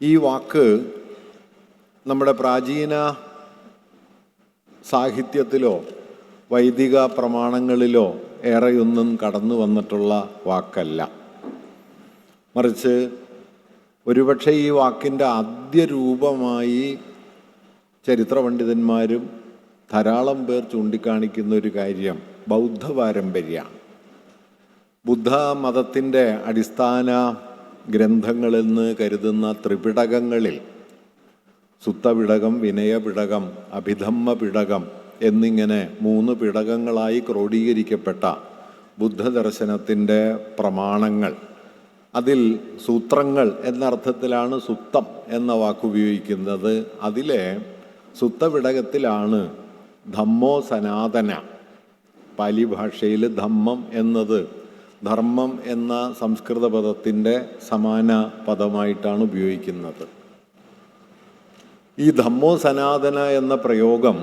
ഈ വാക്ക് നമ്മുടെ പ്രാചീന സാഹിത്യത്തിലോ വൈദിക പ്രമാണങ്ങളിലോ ഏറെയൊന്നും കടന്നു വന്നിട്ടുള്ള വാക്കല്ല. മറിച്ച് ഒരുപക്ഷെ ഈ വാക്കിന്റെ ആദ്യ രൂപമായി ചരിത്ര പണ്ഡിതന്മാരും ധാരാളം പേർ ചൂണ്ടിക്കാണിക്കുന്ന ഒരു കാര്യം ബൗദ്ധ പാരമ്പര്യമാണ് ബുദ്ധ മതത്തിന്റെ അടിസ്ഥാന ഗ്രന്ഥങ്ങളെന്ന് കരുതുന്ന ത്രിപിടകങ്ങളിൽ സുത്തപിടകം വിനയപിടകം അഭിധമ്മ പിടകം എന്നിങ്ങനെ മൂന്ന് പിടകങ്ങളായി ക്രോഡീകരിക്കപ്പെട്ട ബുദ്ധദർശനത്തിന്റെ പ്രമാണങ്ങൾ. അതിൽ സൂത്രങ്ങൾ എന്നർത്ഥത്തിലാണ് സുത്തം എന്ന വാക്കുപയോഗിക്കുന്നത്. അതിലെ സുത്തപിടകത്തിലാണ് ധമ്മോ സനാതന. പാലി ഭാഷയിൽ ധമ്മം എന്നത് ധർമ്മം എന്ന സംസ്കൃത പദത്തിന്റെ സമാന പദമായിട്ടാണ് ഉപയോഗിക്കുന്നത്. ഈ ധമ്മോ സനാതന എന്ന പ്രയോഗം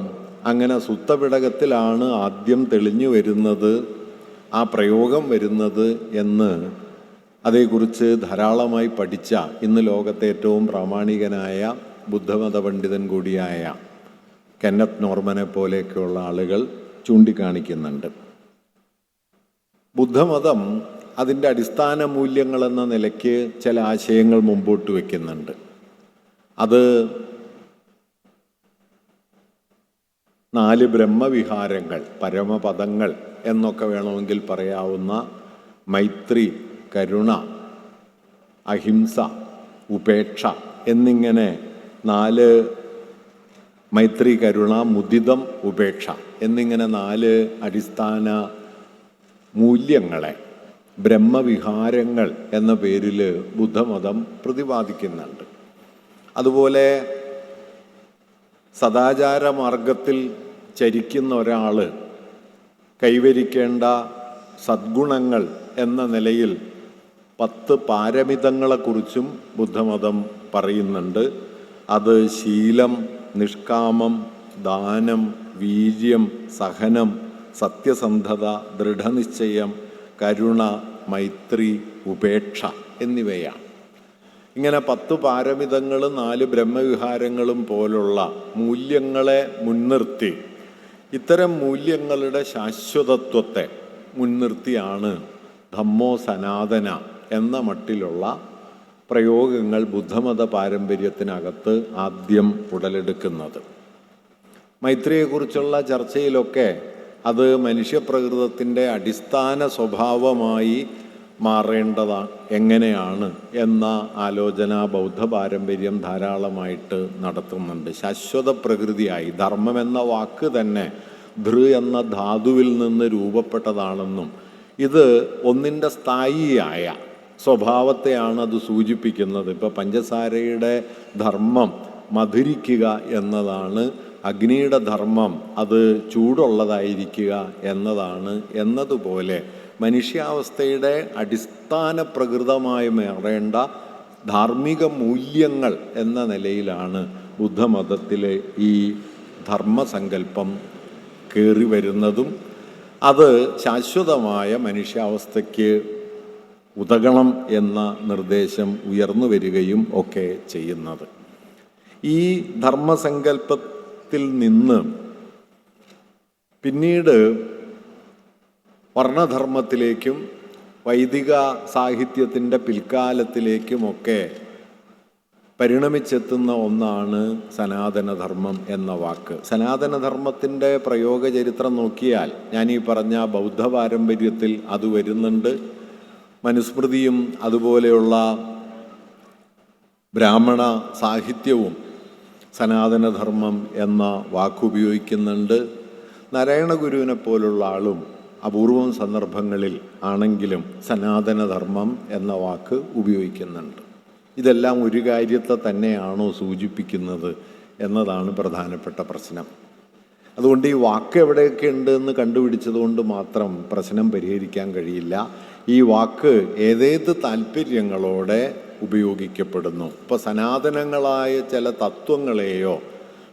അങ്ങനെ സുത്തപിടകത്തിലാണ് ആദ്യം തെളിഞ്ഞു വരുന്നത് ആ പ്രയോഗം വരുന്നത് എന്ന് അതേക്കുറിച്ച് ധാരാളമായി പഠിച്ച ഇന്ന് ലോകത്തെ ഏറ്റവും പ്രാമാണികനായ ബുദ്ധമത പണ്ഡിതൻ കൂടിയായ കെന്നത്ത് നോർമനെ പോലെയൊക്കെയുള്ള ആളുകൾ ചൂണ്ടിക്കാണിക്കുന്നുണ്ട്. ബുദ്ധമതം അതിന്റെ അടിസ്ഥാന മൂല്യങ്ങളെന്ന നിലയ്ക്ക് ചില ആശയങ്ങൾ മുമ്പോട്ട് വയ്ക്കുന്നുണ്ട് അത് നാല് ബ്രഹ്മവിഹാരങ്ങൾ പരമപദങ്ങൾ എന്നൊക്കെ വേണമെങ്കിൽ പറയാവുന്ന മൈത്രി കരുണ അഹിംസ ഉപേക്ഷ എന്നിങ്ങനെ നാല് മൈത്രി കരുണ മുദിതം ഉപേക്ഷ എന്നിങ്ങനെ നാല് അടിസ്ഥാന മൂല്യങ്ങളെ ബ്രഹ്മവിഹാരങ്ങൾ എന്ന പേരിൽ ബുദ്ധമതം പ്രതിപാദിക്കുന്നുണ്ട്. അതുപോലെ സദാചാര മാർഗത്തിൽ ചരിക്കുന്ന ഒരാൾ കൈവരിക്കേണ്ട സദ്ഗുണങ്ങൾ എന്ന നിലയിൽ പത്ത് പാരമിതങ്ങളെക്കുറിച്ചും ബുദ്ധമതം പറയുന്നുണ്ട്. അത് ശീലം നിഷ്കാമം ദാനം വീര്യം സഹനം സത്യസന്ധത ദൃഢനിശ്ചയം കരുണ മൈത്രി ഉപേക്ഷ എന്നിവയാണ്. ഇങ്ങനെ പത്ത് പാരമിതങ്ങളും നാല് ബ്രഹ്മവിഹാരങ്ങളും പോലുള്ള മൂല്യങ്ങളെ മുൻനിർത്തി ഇത്തരം മൂല്യങ്ങളുടെ ശാശ്വതത്വത്തെ മുൻനിർത്തിയാണ് ധമ്മോ സനാതന എന്ന മട്ടിലുള്ള പ്രയോഗങ്ങൾ ബുദ്ധമത പാരമ്പര്യത്തിനകത്ത് ആദ്യം ഉടലെടുക്കുന്നത്. മൈത്രിയെക്കുറിച്ചുള്ള ചർച്ചയിലൊക്കെ അത് മനുഷ്യപ്രകൃതത്തിന്റെ അടിസ്ഥാന സ്വഭാവമായി മാറേണ്ടതാണ് എങ്ങനെയാണ് എന്ന ആലോചന ബൗദ്ധ പാരമ്പര്യം ധാരാളമായിട്ട് നടത്തുന്നുണ്ട്. ശാശ്വത പ്രകൃതിയായി ധർമ്മം എന്ന വാക്ക് തന്നെ ധൃ എന്ന ധാതുവിൽ നിന്ന് രൂപപ്പെട്ടതാണെന്നും ഇത് ഒന്നിന്റെ സ്ഥായിയായ സ്വഭാവത്തെയാണ് അത് സൂചിപ്പിക്കുന്നത്. ഇപ്പോൾ പഞ്ചസാരയുടെ ധർമ്മം മധുരിക്കുക എന്നതാണ് അഗ്നിയുടെ ധർമ്മം അത് ചൂടുള്ളതായിരിക്കുക എന്നതാണ് എന്നതുപോലെ മനുഷ്യാവസ്ഥയുടെ അടിസ്ഥാന പ്രകൃതമായി മാറേണ്ട ധാർമ്മിക മൂല്യങ്ങൾ എന്ന നിലയിലാണ് ബുദ്ധമതത്തിലെ ഈ ധർമ്മസങ്കല്പം കയറി വരുന്നതും അത് ശാശ്വതമായ മനുഷ്യാവസ്ഥയ്ക്ക് ഉതകണം എന്ന നിർദ്ദേശം ഉയർന്നു വരികയും ഒക്കെ ചെയ്യുന്നത്. ഈ ധർമ്മസങ്കല്പത്തിൽ നിന്ന് പിന്നീട് വർണധർമ്മത്തിലേക്കും വൈദിക സാഹിത്യത്തിന്റെ പിൽക്കാലത്തിലേക്കുമൊക്കെ പരിണമിച്ചെത്തുന്ന ഒന്നാണ് സനാതനധർമ്മം എന്ന വാക്ക്. സനാതനധർമ്മത്തിന്റെ പ്രയോഗ ചരിത്രം നോക്കിയാൽ ഞാൻ ഈ പറഞ്ഞ ബൗദ്ധ പാരമ്പര്യത്തിൽ അത് വരുന്നുണ്ട്. മനുസ്മൃതിയും അതുപോലെയുള്ള ബ്രാഹ്മണ സാഹിത്യവും സനാതനധർമ്മം എന്ന വാക്കുപയോഗിക്കുന്നുണ്ട്. നാരായണ ഗുരുവിനെ പോലുള്ള ആളും അപൂർവം സന്ദർഭങ്ങളിൽ ആണെങ്കിലും സനാതനധർമ്മം എന്ന വാക്ക് ഉപയോഗിക്കുന്നുണ്ട്. ഇതെല്ലാം ഒരു കാര്യത്തെ തന്നെയാണോ സൂചിപ്പിക്കുന്നത് എന്നതാണ് പ്രധാനപ്പെട്ട പ്രശ്നം. അതുകൊണ്ട് ഈ വാക്ക് എവിടെയൊക്കെ ഉണ്ട് എന്ന് കണ്ടുപിടിച്ചതുകൊണ്ട് മാത്രം പ്രശ്നം പരിഹരിക്കാൻ കഴിയില്ല. ഈ വാക്ക് ഏതേത് താല്പര്യങ്ങളോടെ ഉപയോഗിക്കപ്പെടുന്നു. ഇപ്പോൾ സനാതനങ്ങളായ ചില തത്വങ്ങളെയോ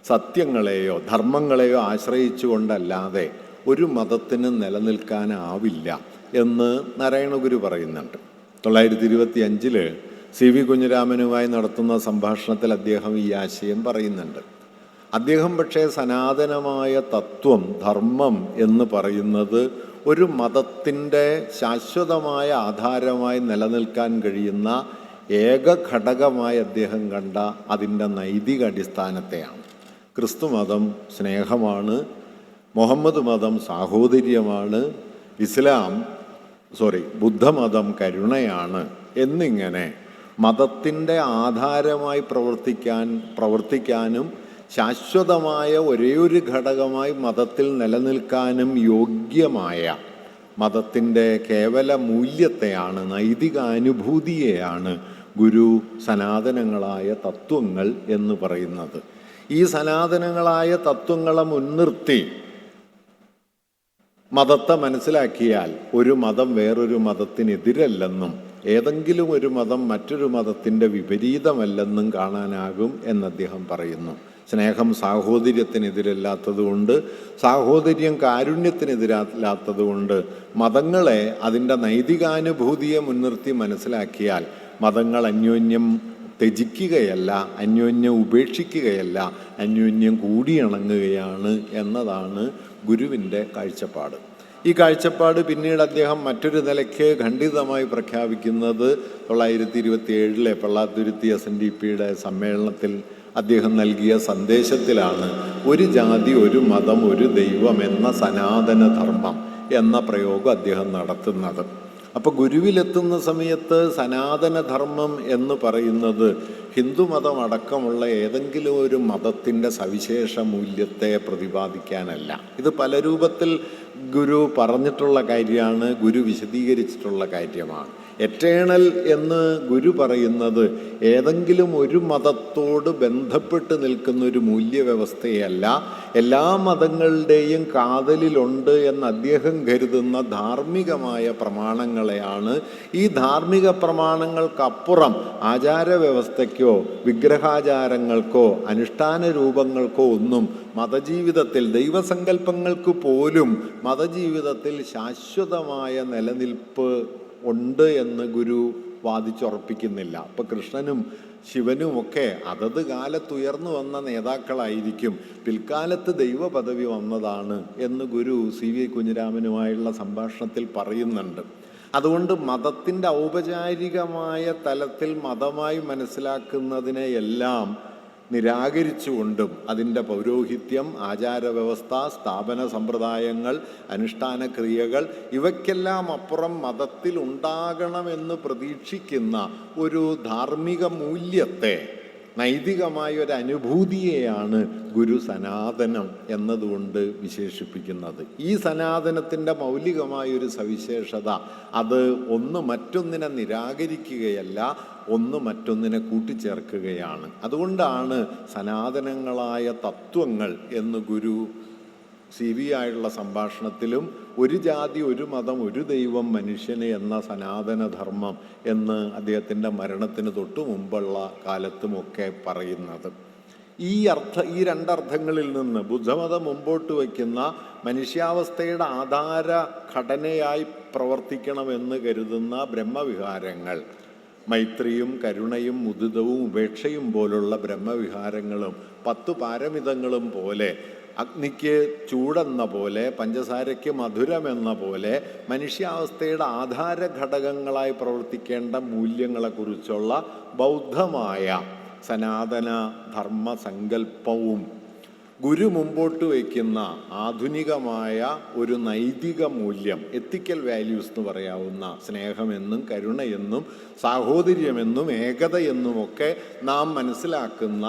സത്യങ്ങളെയോ ധർമ്മങ്ങളെയോ ആശ്രയിച്ചുകൊണ്ടല്ലാതെ ഒരു മതത്തിന് നിലനിൽക്കാനാവില്ല എന്ന് നാരായണഗുരു പറയുന്നുണ്ട്. തൊള്ളായിരത്തി ഇരുപത്തി അഞ്ചിൽ സി വി കുഞ്ഞിരാമനുമായി നടത്തുന്ന സംഭാഷണത്തിൽ അദ്ദേഹം ഈ ആശയം പറയുന്നുണ്ട്. അദ്ദേഹം പക്ഷേ സനാതനമായ തത്വം ധർമ്മം എന്ന് പറയുന്നത് ഒരു മതത്തിന്റെ ശാശ്വതമായ ആധാരമായി നിലനിൽക്കാൻ കഴിയുന്ന ഏക ഘടകമായി അദ്ദേഹം കണ്ട അതിന്റെ നൈതിക അടിസ്ഥാനത്തെയാണ് ക്രിസ്തു മതം സ്നേഹമാണ് മുഹമ്മദ് മതം സാഹോദര്യമാണ് ഇസ്ലാം സോറി ബുദ്ധമതം കരുണയാണ് എന്നിങ്ങനെ മതത്തിന്റെ ആധാരമായി പ്രവർത്തിക്കാൻ പ്രവർത്തിക്കാനും ശാശ്വതമായ ഒരേയൊരു ഘടകമായി മതത്തിൽ നിലനിൽക്കാനും യോഗ്യമായ മതത്തിന്റെ കേവല മൂല്യത്തെയാണ് നൈതിക അനുഭൂതിയെയാണ് ഗുരു സനാതനങ്ങളായ തത്വങ്ങൾ എന്ന് പറയുന്നത്. ഈ സനാതനങ്ങളായ തത്വങ്ങളെ മുൻനിർത്തി മതത്തെ മനസ്സിലാക്കിയാൽ ഒരു മതം വേറൊരു മതത്തിനെതിരല്ലെന്നും ഏതെങ്കിലും ഒരു മതം മറ്റൊരു മതത്തിന്റെ വിപരീതമല്ലെന്നും കാണാനാകും എന്ന് അദ്ദേഹം പറയുന്നു. സ്നേഹം സാഹോദര്യത്തിനെതിരല്ലാത്തതുകൊണ്ട് സാഹോദര്യം കാരുണ്യത്തിനെതിരല്ലാത്തതുകൊണ്ട് മതങ്ങളെ അതിന്റെ നൈതികാനുഭൂതിയെ മുൻനിർത്തി മനസ്സിലാക്കിയാൽ മതങ്ങൾ അന്യോന്യം ത്യജിക്കുകയല്ല അന്യോന്യം ഉപേക്ഷിക്കുകയല്ല അന്യോന്യം കൂടിയിണങ്ങുകയാണ് എന്നതാണ് ഗുരുവിന്റെ കാഴ്ചപ്പാട്. ഈ കാഴ്ചപ്പാട് പിന്നീട് അദ്ദേഹം മറ്റൊരു നിലയ്ക്ക് ഖണ്ഡിതമായി പ്രഖ്യാപിക്കുന്നത് തൊള്ളായിരത്തി ഇരുപത്തി ഏഴിലെ പള്ളാത്തുരുത്തി എസ് എൻ ഡി പിയുടെ സമ്മേളനത്തിൽ അദ്ദേഹം നൽകിയ സന്ദേശത്തിലാണ് ഒരു ജാതി ഒരു മതം ഒരു ദൈവം എന്ന സനാതന ധർമ്മം എന്ന പ്രയോഗം അദ്ദേഹം നടത്തുന്നത്. അപ്പോൾ ഗുരുവിലെത്തുന്ന സമയത്ത് സനാതനധർമ്മം എന്ന് പറയുന്നത് ഹിന്ദുമതം അടക്കമുള്ള ഏതെങ്കിലും ഒരു മതത്തിന്റെ സവിശേഷ മൂല്യത്തെ പ്രതിപാദിക്കാനല്ല. ഇത് പല രൂപത്തിൽ ഗുരു പറഞ്ഞിട്ടുള്ള കാര്യമാണ് ഗുരു വിശദീകരിച്ചിട്ടുള്ള കാര്യമാണ്. എറ്റേണൽ എന്ന് ഗുരു പറയുന്നത് ഏതെങ്കിലും ഒരു മതത്തോട് ബന്ധപ്പെട്ട് നിൽക്കുന്ന ഒരു മൂല്യവ്യവസ്ഥയല്ല. എല്ലാ മതങ്ങളുടെയും കാതലിലുണ്ട് എന്ന് അദ്ദേഹം കരുതുന്ന ധാർമ്മികമായ പ്രമാണങ്ങളെയാണ്. ഈ ധാർമ്മിക പ്രമാണങ്ങൾക്കപ്പുറം ആചാരവ്യവസ്ഥയ്ക്കോ വിഗ്രഹാചാരങ്ങൾക്കോ അനുഷ്ഠാന രൂപങ്ങൾക്കോ ഒന്നും മതജീവിതത്തിൽ ദൈവസങ്കല്പങ്ങൾക്ക് പോലും മതജീവിതത്തിൽ ശാശ്വതമായ നിലനിൽപ്പ് ഉണ്ട് എന്ന് ഗുരു വാദിച്ചുറപ്പിക്കുന്നില്ല. അപ്പോൾ കൃഷ്ണനും ശിവനുമൊക്കെ അതത് കാലത്ത് ഉയർന്നു വന്ന നേതാക്കളായിരിക്കും. പിൽക്കാലത്ത് ദൈവപദവി വന്നതാണ് എന്ന് ഗുരു സി വി കുഞ്ഞിരാമനുമായുള്ള സംഭാഷണത്തിൽ പറയുന്നുണ്ട്. അതുകൊണ്ട് മതത്തിന്റെ ഔപചാരികമായ തലത്തിൽ മതമായി മനസ്സിലാക്കുന്നതിനെ എല്ലാം നിരാകരിച്ചുകൊണ്ടും അതിന്റെ പൗരോഹിത്യം ആചാരവ്യവസ്ഥ സ്ഥാപന സമ്പ്രദായങ്ങൾ അനുഷ്ഠാന ക്രിയകൾ ഇവയ്ക്കെല്ലാം അപ്പുറം മതത്തിൽ ഉണ്ടാകണമെന്ന് പ്രതീക്ഷിക്കുന്ന ഒരു ധാർമ്മിക മൂല്യത്തെ നൈതികമായ ഒരു അനുഭൂതിയെയാണ് ഗുരു സനാതനം എന്നതുകൊണ്ട് വിശേഷിപ്പിക്കുന്നത്. ഈ സനാതനത്തിന്റെ മൗലികമായൊരു സവിശേഷത അത് ഒന്ന് മറ്റൊന്നിനെ നിരാകരിക്കുകയല്ല ഒന്ന് മറ്റൊന്നിനെ കൂട്ടിച്ചേർക്കുകയാണ്. അതുകൊണ്ടാണ് സനാതനങ്ങളായ തത്വങ്ങൾ എന്ന് ഗുരു സി വി ആയിട്ടുള്ള സംഭാഷണത്തിലും ഒരു ജാതി ഒരു മതം ഒരു ദൈവം മനുഷ്യന് എന്ന സനാതനധർമ്മം എന്ന് അദ്ദേഹത്തിന്റെ മരണത്തിന് തൊട്ടു മുമ്പുള്ള കാലത്തുമൊക്കെ പറയുന്നത്. ഈ അർത്ഥ ഈ രണ്ടർത്ഥങ്ങളിൽ നിന്ന് ബുദ്ധമതം മുമ്പോട്ട് വയ്ക്കുന്ന മനുഷ്യാവസ്ഥയുടെ ആധാര ഘടനയായി പ്രവർത്തിക്കണമെന്ന് കരുതുന്ന ബ്രഹ്മവിഹാരങ്ങൾ മൈത്രിയും കരുണയും മുദിതവും ഉപേക്ഷയും പോലുള്ള ബ്രഹ്മവിഹാരങ്ങളും പത്തു പാരമിതങ്ങളും പോലെ അഗ്നിക്ക് ചൂടെന്ന പോലെ പഞ്ചസാരയ്ക്ക് മധുരമെന്ന പോലെ മനുഷ്യാവസ്ഥയുടെ ആധാര ഘടകങ്ങളായി പ്രവർത്തിക്കേണ്ട മൂല്യങ്ങളെക്കുറിച്ചുള്ള ബൗദ്ധമായ സനാതന ധർമ്മ സങ്കല്പവും ഗുരു മുമ്പോട്ട് വയ്ക്കുന്ന ആധുനികമായ ഒരു നൈതിക മൂല്യം എത്തിക്കൽ വാല്യൂസ് എന്ന് പറയാവുന്ന സ്നേഹമെന്നും കരുണയെന്നും സാഹോദര്യമെന്നും ഏകതയെന്നുമൊക്കെ നാം മനസ്സിലാക്കുന്ന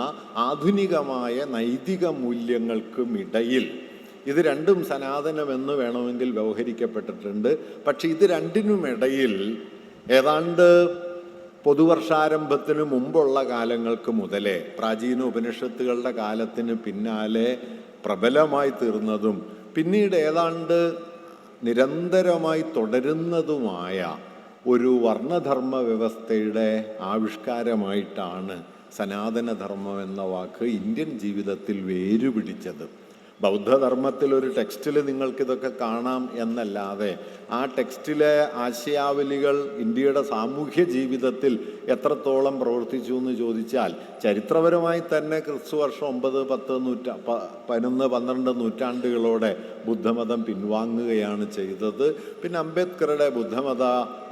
ആധുനികമായ നൈതിക മൂല്യങ്ങൾക്കുമിടയിൽ ഇത് രണ്ടും സനാതനമെന്ന് വേണമെങ്കിൽ വ്യവഹരിക്കപ്പെട്ടിട്ടുണ്ട്. പക്ഷേ ഇത് രണ്ടിനുമിടയിൽ ഏതാണ്ട് പൊതുവർഷാരംഭത്തിന് മുമ്പുള്ള കാലങ്ങൾക്ക് മുതലേ പ്രാചീന ഉപനിഷത്തുകളുടെ കാലത്തിന് പിന്നാലെ പ്രബലമായി തീർന്നതും പിന്നീട് ഏതാണ്ട് നിരന്തരമായി തുടരുന്നതുമായ ഒരു വർണധർമ്മ വ്യവസ്ഥയുടെ ആവിഷ്കാരമായിട്ടാണ് സനാതനധർമ്മം എന്ന വാക്ക് ഇന്ത്യൻ ജീവിതത്തിൽ വേരുപിടിച്ചത്. ബൗദ്ധധർമ്മത്തിൽ ഒരു ടെക്സ്റ്റിൽ നിങ്ങൾക്കിതൊക്കെ കാണാം എന്നല്ലാതെ ആ ടെക്സ്റ്റിലെ ആശയാവലികൾ ഇന്ത്യയുടെ സാമൂഹ്യ ജീവിതത്തിൽ എത്രത്തോളം പ്രവർത്തിച്ചു എന്ന് ചോദിച്ചാൽ ചരിത്രപരമായി തന്നെ ക്രിസ്തു വർഷം ഒമ്പത് പത്ത് നൂറ്റാ പതിനൊന്ന് പന്ത്രണ്ട് നൂറ്റാണ്ടുകളോടെ ബുദ്ധമതം പിൻവാങ്ങുകയാണ് ചെയ്തത്. പിന്നെ അംബേദ്കറുടെ ബുദ്ധമത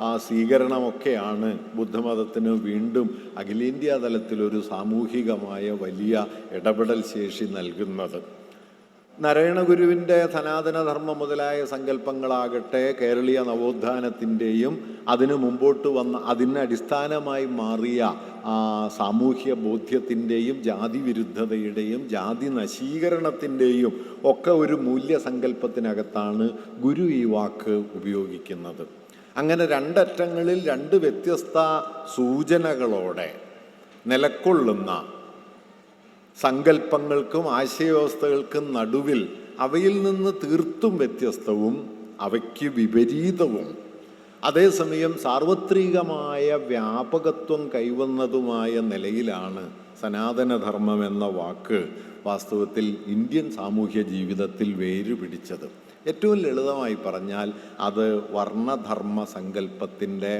ആ സ്വീകരണമൊക്കെയാണ് ബുദ്ധമതത്തിന് വീണ്ടും അഖിലേന്ത്യാ തലത്തിലൊരു സാമൂഹികമായ വലിയ ഇടപെടൽ ശേഷി നൽകുന്നത്. നാരായണഗുരുവിന്റെ സനാതനധർമ്മം മുതലായ സങ്കല്പങ്ങളാകട്ടെ കേരളീയ നവോത്ഥാനത്തിന്റെയും അതിനു മുമ്പോട്ട് വന്ന അതിന് അടിസ്ഥാനമായി മാറിയ സാമൂഹ്യ ബോധ്യത്തിന്റെയും ജാതി വിരുദ്ധതയുടെയും ജാതി നശീകരണത്തിന്റെയും ഒക്കെ ഒരു മൂല്യസങ്കല്പത്തിനകത്താണ് ഗുരു ഈ വാക്ക് ഉപയോഗിക്കുന്നത്. അങ്ങനെ രണ്ടറ്റങ്ങളിൽ രണ്ട് വ്യത്യസ്ത സൂചനകളോടെ നിലക്കൊള്ളുന്ന സങ്കല്പങ്ങൾക്കും ആശയവ്യവസ്ഥകൾക്കും നടുവിൽ അവയിൽ നിന്ന് തീർത്തും വ്യത്യസ്തവും അവയ്ക്ക് വിപരീതവും. അതേസമയം സാർവത്രികമായ വ്യാപകത്വം കൈവന്നതുമായ നിലയിലാണ് സനാതനധർമ്മം എന്ന വാക്ക് വാസ്തവത്തിൽ ഇന്ത്യൻ സാമൂഹ്യ ജീവിതത്തിൽ വേരുപിടിച്ചത് ഏറ്റവും ലളിതമായി പറഞ്ഞാൽ അത് വർണധർമ്മ സങ്കല്പത്തിന്റെ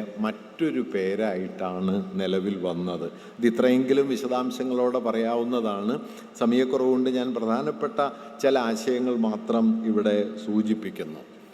മറ്റൊരു പേരായിട്ടാണ് നിലവിൽ വന്നത്. ഇത് ഇത്രയെങ്കിലും വിശദാംശങ്ങളോടെ പറയാവുന്നതാണ്. സമയക്കുറവുകൊണ്ട് ഞാൻ പ്രധാനപ്പെട്ട ചില ആശയങ്ങൾ മാത്രം ഇവിടെ സൂചിപ്പിക്കുന്നു.